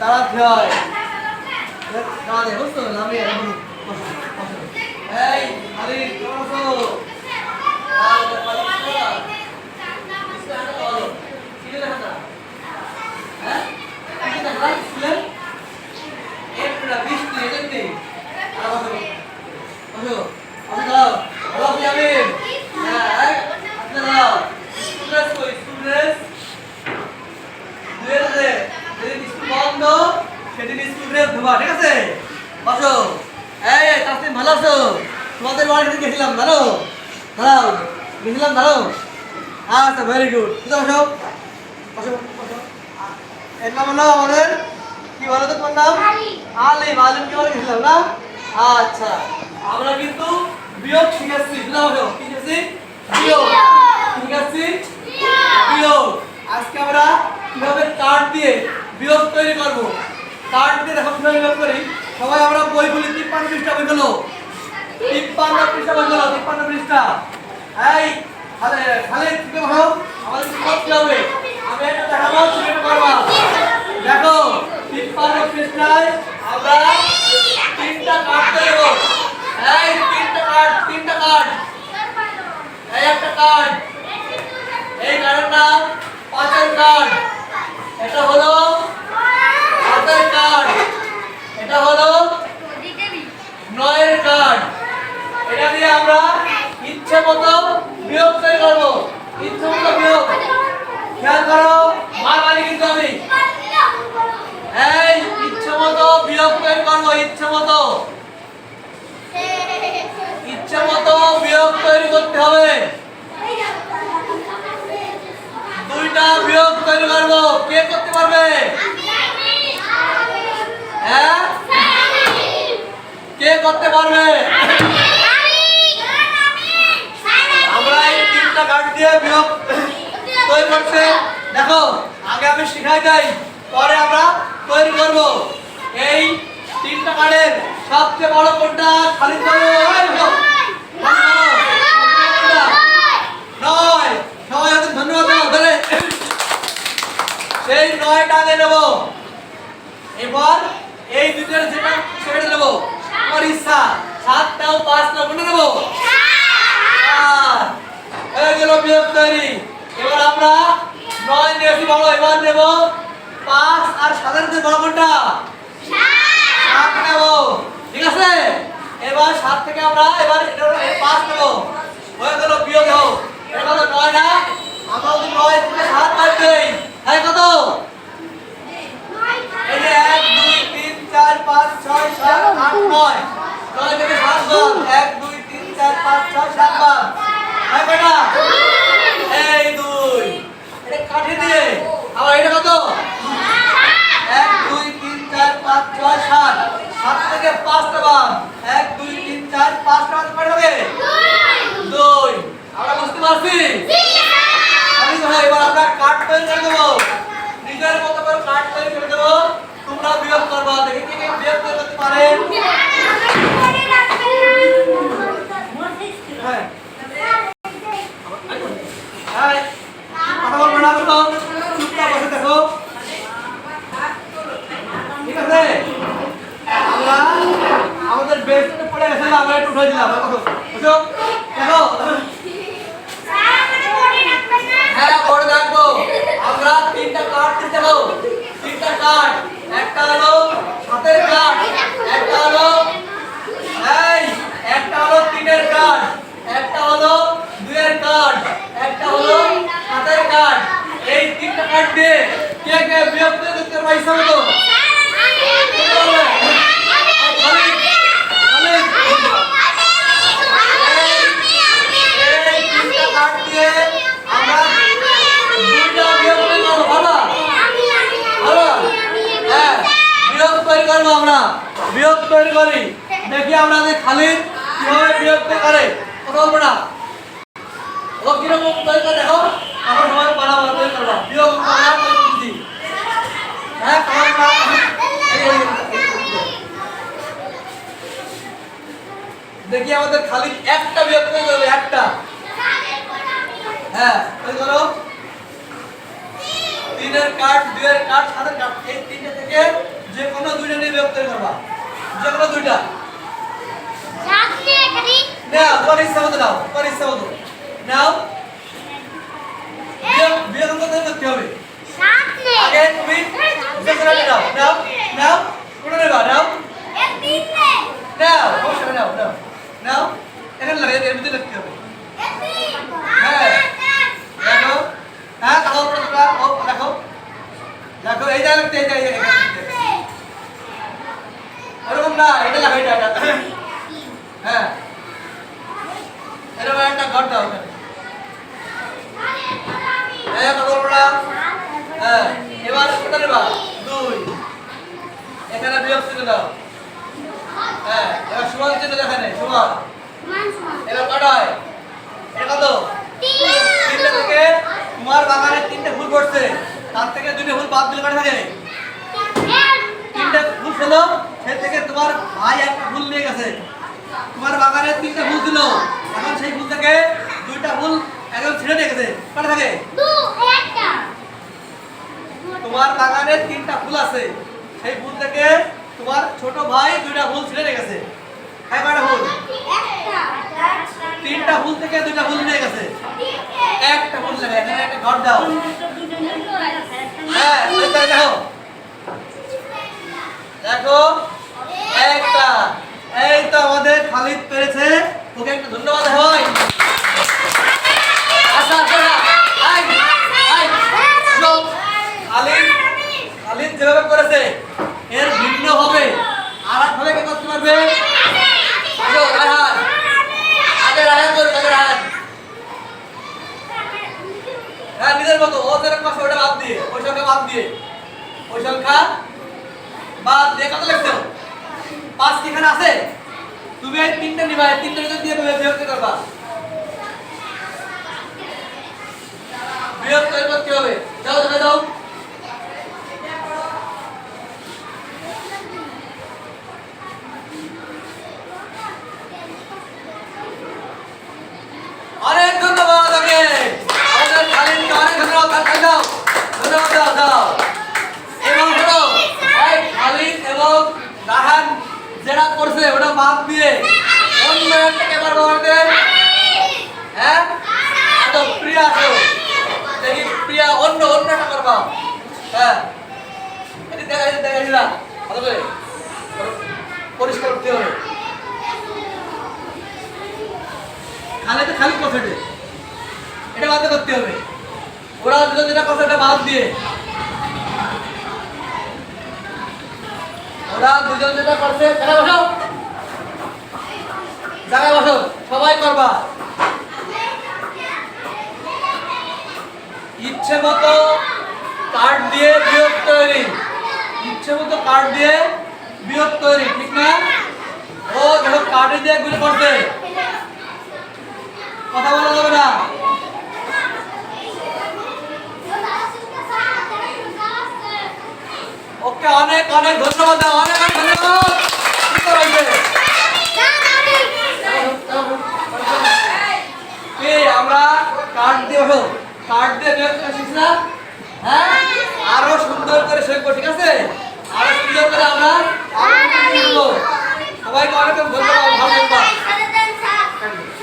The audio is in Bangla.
তাড়াতাড়ি হয় না দে বুঝছ নামে বসো বসো এই আরে কেমন আছো আর ভালো আছো ইসলাম বলো কি দেখা না হ্যাঁ কি দেখা ইসলাম একটা বৃষ্টি এজন্যে আর বসো বসো আমি দাও হ্যালো আপনি আমিন হ্যাঁ আপনি দাও স্টুডেন্টস কই স্টুডেন্টস দুয়ের যেদিন স্কুল বন্ধ সেদিন স্কুল ঠিক আছে? বসো। এই তাসলিম ভালো আছো? তোমাদের বাড়ি গেছিলাম জানো দাঁড়াও গেছিলাম দাঁড়াও আচ্ছা ভেরি গুড কোথাও বসো বসো বসো। এর নাম হলো আমাদের কি বলো তো তোমার নাম? আলিম। আলিম কি বলে গেছিলাম না? আচ্ছা। আমরা কিন্তু বিয়োগ শিখেছি বুঝা বসো? কি শিখেছি? বিয়োগ। শিখেছি? বিয়োগ। আজকে আমরা কীভাবে কার্ড দিয়ে বিয়োগ তৈরি করব? কার্ড দিয়ে দেখো কীভাবে করি। সবাই আমরা বই বলি, তিপ্পান্ন পৃষ্ঠা বই হলো। তিপ্পান্ন পৃষ্ঠা বই হলো, তিপ্পান্ন পৃষ্ঠা। এই তাহলে তাহলে কি বলো, আমাদের করতে হবে? আমি এটা দেখাবো, তুমি এটা করবা। দেখো, তিপ্পান্ন পৃষ্ঠায় আমরা তিনটা কার্ড দেব এই, তিনটা কার্ড তিনটা কার্ড। এই একটা কার্ড এই কার্ডের নাম পাঁচের কার্ড এটা হলো হাতের কার্ড এটা হলো নয়ের কার্ড এটা দিয়ে আমরা ইচ্ছে মতো বিয়োগ তৈরি করব। ইচ্ছে মতো বিয়োগ খেয়াল করো মার মারি কিন্তু আমি। এই ইচ্ছে মতো বিয়োগ তৈরি করব, ইচ্ছে মতো। ইচ্ছে মতো বিয়োগ তৈরি করতে হবে দুইটা বিয়োগ তৈরি করব কে করতে পারবে হ্যাঁ কে করতে পারবে আমরা এই তিনটা কার্ড দিয়ে বিয়োগ তৈরি দেখো আগে আমি শিখাই দেই পরে আমরা তৈরি করব। এই তিনটা কার্ডের সবচেয়ে বড় কোনটা? খালি করো এই দেখো, খালি করো। নয় সবাই হাতে ধন্যবাদ ধরে। সেই নয়টা আগে নেব। এবার এই দুটোর যেটা সেটা নেব আমার ইচ্ছা সাতটাও পাঁচটা কোনটা নেব আর হয়ে গেল বিয়োগ তৈরি। এবার আমরা নয় নিয়েছি বড় এবার নেব পাঁচ আর যে বড় কোনটা? সাত নেব, ঠিক আছে? এবার সাত থেকে আমরা এবার পাঁচ নেব। হয়ে গেল বিয়োগ হোক এটা হলো নয় না? আমরা নয় থেকে সাত বাদ দেই তাই কত? এই এক, দুই, তিন, চার, পাঁচ, ছয়, সাত, আট, নয়। নয় থেকে সাত বার এক, দুই, তিন, চার, পাঁচ, ছয়, সাত বার হয় কয়টা এই দুই এটা কাঠি দিয়ে আবার এটা কত এক দুই তিন চার পাঁচ ছয় সাত সাত থেকে পাঁচটা বার এক দুই তিন চার পাঁচটা বার কয়টা হবে দুই আমরা বুঝতে পারছি আমি তো এবার আমরা কাট তৈরি করে দেবো নিজের মতো করে কাট তৈরি করে দেবো তোমরা বিয়োগ করবা দেখি কে কে বিয়োগ করে করতে পারে হ্যাঁ হ্যাঁ কথা বলব না তো চুপচাপ বসে দেখো ঠিক আছে আমরা আমাদের বেসটা পড়ে গেছে না আমরা একটু উঠে দিলাম দেখো বুঝছ দেখো হ্যাঁ বড় দেখব আমরা তিনটা কার্ড দিতে দেবো তিনটা কার্ড একটা হলো হাতের কার্ড একটা হলো এই একটা হলো তিনের কার্ড একটা হলো দুইয়ের কার্ড একটা হলো হাতের কার্ড এই তিনটা কার্ড দিয়ে কে কে বিয়োগ করে দিতে পারবে হিসাবে তো এই তিনটা কার্ড দিয়ে আমরা দুইটা বিয়োগ করে করব বাবা ভালো হ্যাঁ বিয়োগ তৈরি করব আমরা বিয়োগ করি। দেখি আমরা যে খালিদ কীভাবে বিয়োগ করে। বলব না। কীরকম তৈরি করে দেখো, আমরা সবাই বানাবো তৈরি করব। বিয়োগ হ্যাঁ। দেখি আমাদের খালি একটা বিয়োগ তৈরি করবে একটা। হ্যাঁ তৈরি করো তিনের কার্ড দুইয়ের কার্ড সাতের কার্ড এই তিনটে থেকে যে কোনো দুইটা নিয়ে বিয়োগ তৈরি করবা যে কোনো দুইটা নাও তোমার ইচ্ছা মতো নাও তোমার ইচ্ছা মতো। নাও। বিয়োগ করতে হবে? আগে তুমি যে কোনো একটা নাও নাও নাও কোনটা নেবা নাও নাও অবশ্যই নাও নাও নাও এখানে লাগে এর ভিতরে লিখতে হবে দেখো হ্যাঁ তাহলে তোমরা ও দেখো দেখো এই জায়গা লিখতে এই জায়গা এখানে লিখতে। এরকম না এটা লেখো এটা এটা হ্যাঁ এরকম একটা ঘর দাও ওখানে হ্যাঁ তোমরা হ্যাঁ এবার কোনটা নেবা দুই এখানে বিয়োগ চিহ্ন দাও হ্যাঁ এবার সমান চিহ্ন দেখানে সমান এবার কটা এটা কত? তিনটে থেকে তোমার বাগানে তিনটে ফুল পড়ছে। তার থেকে দুটো ফুল বাদ দিলে কটা থাকে। তিনটে ফুল ছিল সে থেকে তোমার ভাই একটা ফুল নিয়ে গেছে। তোমার বাগানে তিনটে ফুল ছিল। এখন সেই ফুল থেকে দুইটা ফুল একদম ছিঁড়ে নিয়ে গেছে। কটা থাকে। তোমার বাগানে তিনটা ফুল আছে। সেই ফুল থেকে তোমার ছোট ভাই দুইটা ফুল ছিঁড়ে গেছে। হ্যাঁ ফুল তিনটা ফুল থেকে দুইটা ফুল নিয়ে গেছে। একটা ফুল লাগে এখানে একটা ঘর দাও। হ্যাঁ দেখো। দেখো, একটা। এই তো আমাদের খালিদ পেরেছে। ওকে একটা ধন্যবাদ হয় আচ্ছা আচ্ছা আই আই শোনো, খালিদ খালিদ যেভাবে করেছে এর ভিন্ন হবে আর এক ভাবে কে করতে পারবে আসো রায়হান আগে রায়হান করুক আগে রায়হান হ্যাঁ নিজের মতো, ও যেরকম পাশে ওটা বাদ দিয়ে ওই সংখ্যা বাদ দিয়ে। ওই সংখ্যা বাদ দিয়ে কত লিখছো? পাঁচ কি এখানে আছে? তুমি এই তিনটে নিবা, এই তিনটে যদি দিয়ে বিয়োগ করবা। তৈরি করতে হবে যাও দেখা যাও অনেক ধন্যবাদ ওকে আমাদের খালিদকে অনেক ধন্যবাদ দাও, দাও, দাও ধন্যবাদ দাও দাও এবং শোনো এই খালিদ এবং রাহান যেটা করছে ওটা বাদ দিয়ে অন্য একটা ক্যামেরা বানাতে হ্যাঁ এত প্রিয়া আসো দেখি প্রিয়া অন্য অন্য একটা করবা হ্যাঁ এদিকে করে পরিষ্কার করতে হবে। খালে তো খালি কফেটে। এটা বাদ করতে হবে। ওরা যেটা করছে বাদ দিয়ে। দুজন যেটা করছে সবাই করবা। ইচ্ছে মতো কার্ড দিয়ে বিয়োগ তৈরি। ইচ্ছে মতো কার্ড দিয়ে বিয়োগ তৈরি, ঠিক না? ও যখন কার্ডে দিয়ে গুলি করছে। কথা বলা যাবে না। ওকে, অনেক অনেক ধন্যবাদ, অনেক অনেক ধন্যবাদ। আমরা কার্ড দিয়ে কার্ড দিয়ে বিয়োগ করে শিখছিলাম হ্যাঁ আরও সুন্দর ঠিক আছে? আর সুন্দর করে আমরা সবাইকে অনেক ধন্যবাদ।